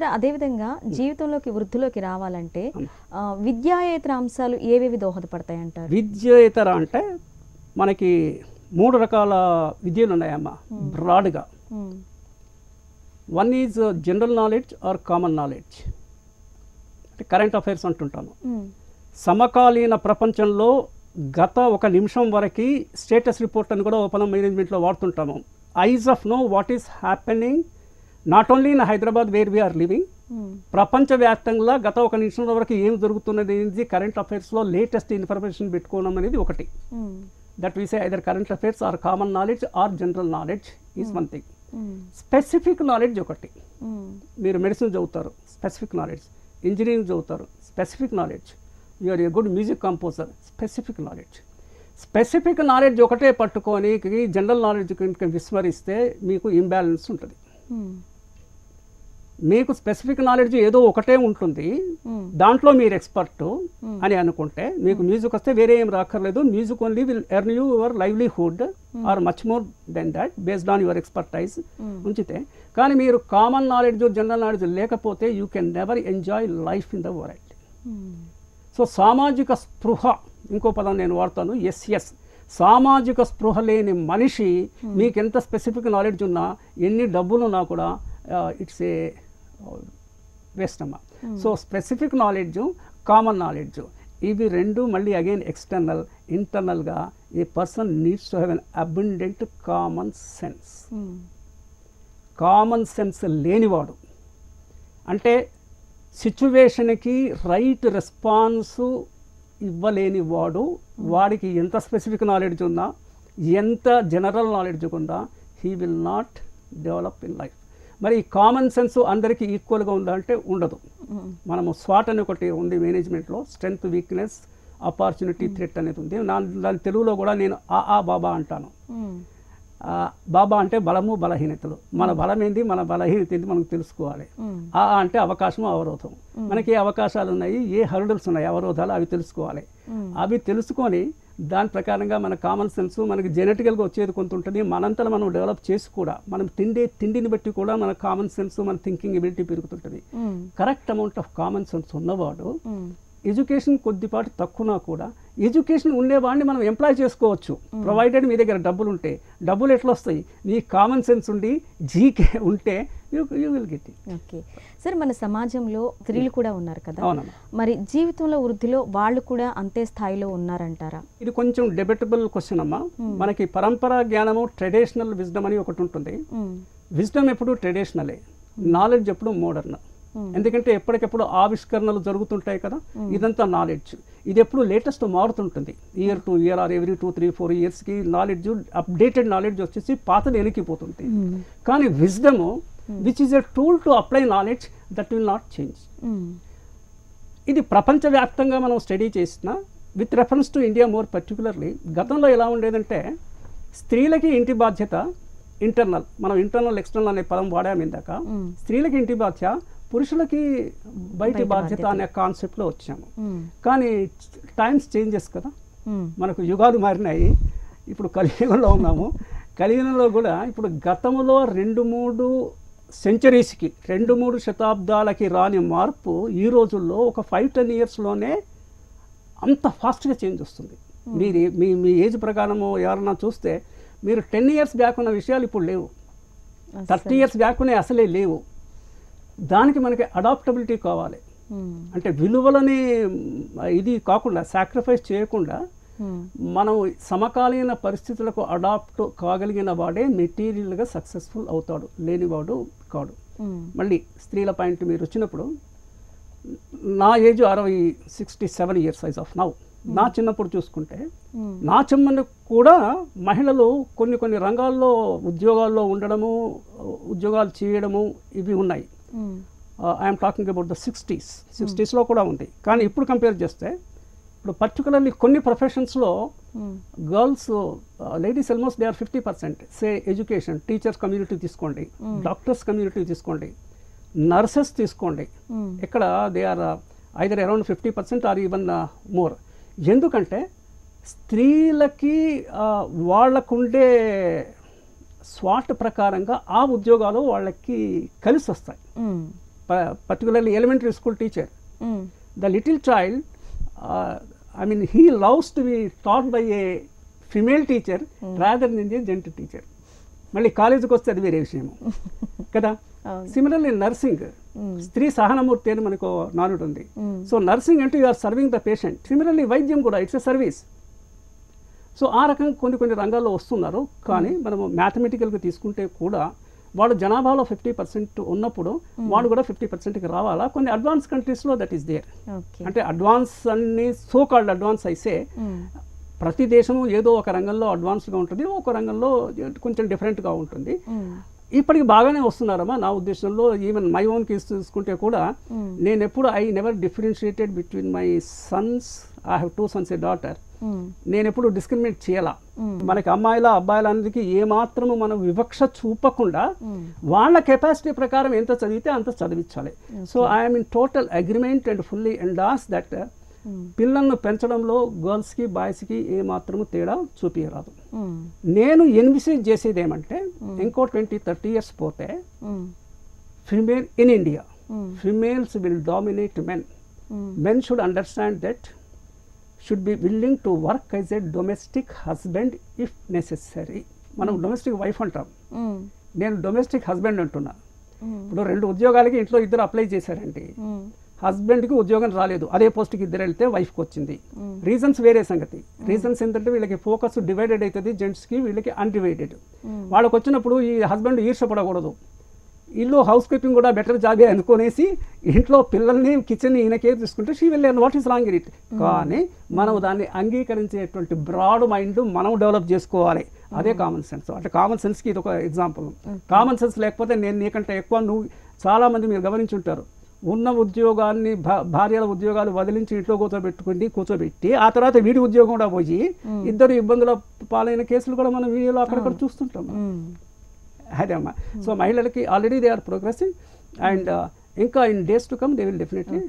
సరే అదేవిధంగా జీవితంలోకి వృద్ధిలోకి రావాలంటే విద్యాయేతర అంశాలు ఏవేవి దోహదపడతాయి అంటారు విద్యేతర అంటే మనకి మూడు రకాల విద్యలు ఉన్నాయమ్మా. బ్రాడ్గా. One is general knowledge or common knowledge. అంటే కరెంట్ అఫైర్స్ అంటుంటాను. సమకాలీన ప్రపంచంలో గత ఒక నిమిషం వరకు స్టేటస్ రిపోర్ట్ అని కూడా ఓపెన్ మేనేజ్మెంట్లో వాడుతుంటాము. Eyes of know what is happening not only in Hyderabad where we are living ప్రపంచవ్యాప్తంగా గత ఒక నిమిషం వరకు ఏం జరుగుతున్నది అనేది కరెంట్ అఫైర్స్లో లేటెస్ట్ ఇన్ఫర్మేషన్ పెట్టుకోవడం అనేది ఒకటి. That we say either current affairs or common knowledge or general knowledge is one thing specific knowledge ఒకటి. ఉమ్, మీరు మెడిసిన్ చదువుతారు స్పెసిఫిక్ నాలెడ్జ్ ఇంజనీరింగ్ చదువుతారు specific knowledge you are a good music composer specific knowledge specific knowledge ఒకటే పట్టుకొని general knowledge విస్మరిస్తే మీకు imbalance ఉంటుంది. ఉమ్, మీకు స్పెసిఫిక్ నాలెడ్జ్ ఏదో ఒకటే ఉంటుంది. ఉమ్, దాంట్లో మీరు ఎక్స్పర్ట్ అని అనుకుంటే మీకు మ్యూజిక్ వస్తే వేరే ఏం రాక్కర్లేదు. Music only will earn you your livelihood or much more than that based on your expertise ఉంచితే. కానీ మీరు కామన్ నాలెడ్జ్ జనరల్ నాలెడ్జ్ లేకపోతే you can never enjoy life in the world so సామాజిక స్పృహ ఇంకో పదం నేను వాడతాను. ఎస్ ఎస్ సామాజిక స్పృహ లేని మనిషి మీకు ఎంత స్పెసిఫిక్ నాలెడ్జ్ ఉన్నా ఎన్ని డబ్బులు ఉన్నా కూడా ఇట్స్ ఏ వేస్ట్ అమ్మా so specific knowledge common knowledge ఇవి రెండు మళ్ళీ అగైన్ ఎక్స్టర్నల్ ఇంటర్నల్గా a person needs to have an abundant common sense common sense లేనివాడు. అంటే సిచ్యువేషన్కి రైట్ రెస్పాన్స్ ఇవ్వలేని వాడు వాడికి ఎంత స్పెసిఫిక్ నాలెడ్జ్ ఉన్నా ఎంత జనరల్ నాలెడ్జ్ ఉన్నా he will not develop in life మరి కామన్ సెన్స్ అందరికీ ఈక్వల్గా ఉందా అంటే ఉండదు. మనము స్వాట్ అని ఒకటి ఉంది మేనేజ్మెంట్లో స్ట్రెంగ్త్ వీక్నెస్ ఆపర్చునిటీ థ్రెట్ అనేది ఉంది. నా దాని తెలుగులో కూడా నేను ఆ ఆ బాబా అంటాను. బాబా అంటే బలము బలహీనతలు. మన బలం ఏంది? మన బలహీనత ఏంది? మనకు తెలుసుకోవాలి. ఆ అంటే అవకాశం అవరోధం. మనకి ఏ అవకాశాలు ఉన్నాయి? ఏ హర్డల్స్ ఉన్నాయి? అవరోధాలు అవి తెలుసుకోవాలి. అవి తెలుసుకొని దాని ప్రకారంగా మన కామన్ సెన్స్ మనకి జెనెటికల్గా వచ్చేది కొంత ఉంటుంది. మనంతలో మనం డెవలప్ చేసి కూడా మనం తిండే తిండిని బట్టి కూడా మన కామన్ సెన్స్ మన thinking ability పెరుగుతుంటుంది. Correct amount of common sense ఉన్నవాడు ఎడ్యుకేషన్ కొద్దిపాటి తక్కువనా కూడా ఎడ్యుకేషన్ ఉండేవాడిని మనం ఎంప్లాయ్ చేసుకోవచ్చు. ప్రొవైడెడ్ మీ దగ్గర డబ్బులు ఉంటే డబ్బులు ఎట్లా వస్తాయి నీ కామన్ సెన్స్ ఉండి జీకే ఉంటే you you will get okay. Sir మన సమాజంలో స్త్రీలు కూడా ఉన్నారు కదా? మరి జీవితంలో వృద్ధిలో వాళ్ళు కూడా అంతే స్థాయిలో ఉన్నారంటారా? ఇది కొంచెం డెబెటబుల్ క్వశ్చన్ అమ్మా. మనకి పరంపర జ్ఞానము ట్రెడిషనల్ విజ్డమ్ అని ఒకటి ఉంటుంది. విజ్డమ్ ఎప్పుడు ట్రెడిషనలే నాలెడ్జ్ ఎప్పుడు మోడర్న్ ఎందుకంటే ఎప్పటికెప్పుడు ఆవిష్కరణలు జరుగుతుంటాయి కదా. ఇదంతా నాలెడ్జ్ ఇది ఎప్పుడు లేటెస్ట్ మారుతుంటుంది. Year to year or every two three four ఇయర్స్కి నాలెడ్జ్ అప్డేటెడ్ నాలెడ్జ్ వచ్చేసి పాతది వెనక్కిపోతుంది ఉమ్, కానీ wisdom which is a tool to apply knowledge that will not change ఇది ప్రపంచవ్యాప్తంగా మనం స్టడీ చేసిన with reference to India more particularly గతంలో ఎలా ఉండేదంటే స్త్రీలకి ఇంటి బాధ్యత ఇంటర్నల్ మనం ఇంటర్నల్ ఎక్స్టర్నల్ అనే పదం వాడాము ఇందాక. స్త్రీలకి ఇంటి బాధ్యత పురుషులకి బయటి బాధ్యత. అనే కాన్సెప్ట్లో వచ్చాము. కానీ టైమ్స్ చేంజెస్ కదా. మనకు యుగాలు మారినాయి. ఇప్పుడు కలియుగంలో ఉన్నాము. కలియుగంలో కూడా ఇప్పుడు గతంలో రెండు మూడు సెంచరీస్కి రెండు మూడు శతాబ్దాలకి రాని మార్పు ఈ రోజుల్లో ఒక ఫైవ్ టెన్ ఇయర్స్లోనే అంత ఫాస్ట్గా చేంజ్ వస్తుంది. మీరు మీ మీ ఏజ్ ప్రకారము ఎవరన్నా చూస్తే మీరు టెన్ ఇయర్స్ బ్యాక్ ఉన్న విషయాలు ఇప్పుడు లేవు. థర్టీ ఇయర్స్ బ్యాక్ ఉన్నాయి అసలే లేవు. దానికి మనకి అడాప్టబిలిటీ కావాలి. ఉమ్, అంటే విలువలని ఇది కాకుండా సాక్రిఫైస్ చేయకుండా ఉమ్, మనం సమకాలీన పరిస్థితులకు అడాప్ట్ కాగలిగిన వాడే మెటీరియల్గా సక్సెస్ఫుల్ అవుతాడు లేనివాడు కాడు. ఉమ్, మళ్ళీ స్త్రీల పాయింట్ మీరు వచ్చినప్పుడు నా ఏజ్ అరవై sixty seven years as of now నా చిన్నప్పుడు చూసుకుంటే నా చిన్నప్పుడు కూడా మహిళలు కొన్ని కొన్ని రంగాల్లో ఉద్యోగాల్లో ఉండడము ఉద్యోగాలు చేయడము ఇవి ఉన్నాయి. I'm talking about the sixties సిక్స్టీస్లో కూడా ఉంది. కానీ ఇప్పుడు కంపేర్ చేస్తే ఇప్పుడు పర్టికులర్లీ కొన్ని ప్రొఫెషన్స్లో girls ladies almost they are fifty percent say education teachers community తీసుకోండి డాక్టర్స్ కమ్యూనిటీ తీసుకోండి నర్సెస్ తీసుకోండి. ఇక్కడ they are either around fifty percent or even more ఎందుకంటే స్త్రీలకి uh, వాళ్ళకుండే స్వాట్ ప్రకారంగా ఆ ఉద్యోగాలు వాళ్ళకి కలిసి వస్తాయి particularly elementary school teacher child, uh, I mean, he loves to be taught by a female teacher rather than a gentle teacher. మళ్ళీ కాలేజీకి వస్తే అది వేరే విషయము. కదా. సిమిలర్లీ నర్సింగ్ స్త్రీ సహనమూర్తి అని మనకు నానుడు ఉంది. సో నర్సింగ్ అంటే or serving the patient similarly వైద్యం కూడా ఇట్స్ ఎ సర్వీస్ సో ఆ రకంగా కొన్ని కొన్ని రంగాల్లో వస్తున్నారు. కానీ మనము మ్యాథమెటికల్గా తీసుకుంటే కూడా వాడు జనాభాలో ఫిఫ్టీ పర్సెంట్ ఉన్నప్పుడు వాడు కూడా ఫిఫ్టీ పర్సెంట్కి రావాలా? కొన్ని అడ్వాన్స్ కంట్రీస్లో దట్ ఈస్ దేర్ అంటే అడ్వాన్స్ అన్ని సో కాల్డ్ అడ్వాన్స్ అయితే. ప్రతి దేశము ఏదో ఒక రంగంలో అడ్వాన్స్గా ఉంటుంది ఒక రంగంలో కొంచెం డిఫరెంట్గా ఉంటుంది. ఇప్పటికి బాగానే వస్తున్నారమ్మా నా ఉద్దేశంలో. ఈవెన్ మై ఓన్ కేసు చూసుకుంటే కూడా. నేను ఎప్పుడు I never differentiated between my sons I have two sons a daughter. నేను ఎప్పుడు డిస్క్రిమినేట్ చేయాల మ్మ్. మనకి అమ్మాయిల అబ్బాయిలందరికీ ఏ మాత్రము మనం వివక్ష చూపకుండా మ్మ్. వాళ్ళ కెపాసిటీ ప్రకారం ఎంత చదివితే అంత చదివించాలి so I'm in total agreement and fully endorse that. పిల్లలను పెంచడంలో గర్ల్స్కి బాయ్స్కి ఏ మాత్రము తేడా చూపించరాదు మ్మ్. నేను ఎన్విసేజ్ చేసేది ఏమంటే ఇంకో ట్వంటీ థర్టీ ఇయర్స్ పోతే. Female in India. Females will dominate men. Men should understand that should be willing to work as a domestic husband if necessary మనం డొమెస్టిక్ వైఫ్ అంటాం మ్మ్. నేను డొమెస్టిక్ హస్బెండ్ అంటున్నా మ్మ్. ఇప్పుడు రెండు ఉద్యోగాలకి ఇంట్లో ఇద్దరు అప్లై చేశారండి. హస్బెండ్కి ఉద్యోగం రాలేదు అదే పోస్ట్కి ఇద్దరు వెళ్తే వైఫ్కి వచ్చింది. రీజన్స్ వేరే సంగతి రీజన్స్ ఏంటంటే వీళ్ళకి ఫోకస్ డివైడెడ్ అవుతుంది జెంట్స్కి వీళ్ళకి అన్డివైడెడ్. వాళ్ళకి వచ్చినప్పుడు ఈ హస్బెండ్ ఈర్షపడకూడదు ఇల్లు హౌస్ కీపింగ్ కూడా బెటర్ జాబే అనుకునేసి ఇంట్లో పిల్లల్ని కిచెన్ ఈయన కేర్ తీసుకుంటే she will what is wrong in it కానీ మనం దాన్ని అంగీకరించేటువంటి బ్రాడ్ మైండ్ మనం డెవలప్ చేసుకోవాలి. అదే కామన్ సెన్స్ అంటే కామన్ సెన్స్కి ఇది ఒక ఎగ్జాంపుల్ కామన్ సెన్స్ లేకపోతే నేను నీకంటే ఎక్కువ నువ్వు చాలామంది మీరు గమనించుంటారు. ఉన్న ఉద్యోగాన్ని భార్యల ఉద్యోగాలు వదిలించి ఇంట్లో కూర్చోబెట్టుకుని కూర్చోబెట్టి ఆ తర్వాత వీడి ఉద్యోగం కూడా పోయి ఇద్దరు ఇబ్బందుల పాలైన కేసులు కూడా మనం వీడియోలో అక్కడక్కడ చూస్తుంటాం. మ్మ్. అదే అమ్మా సో మహిళలకి already they are progressing and ఇంకా in days to come they will definitely.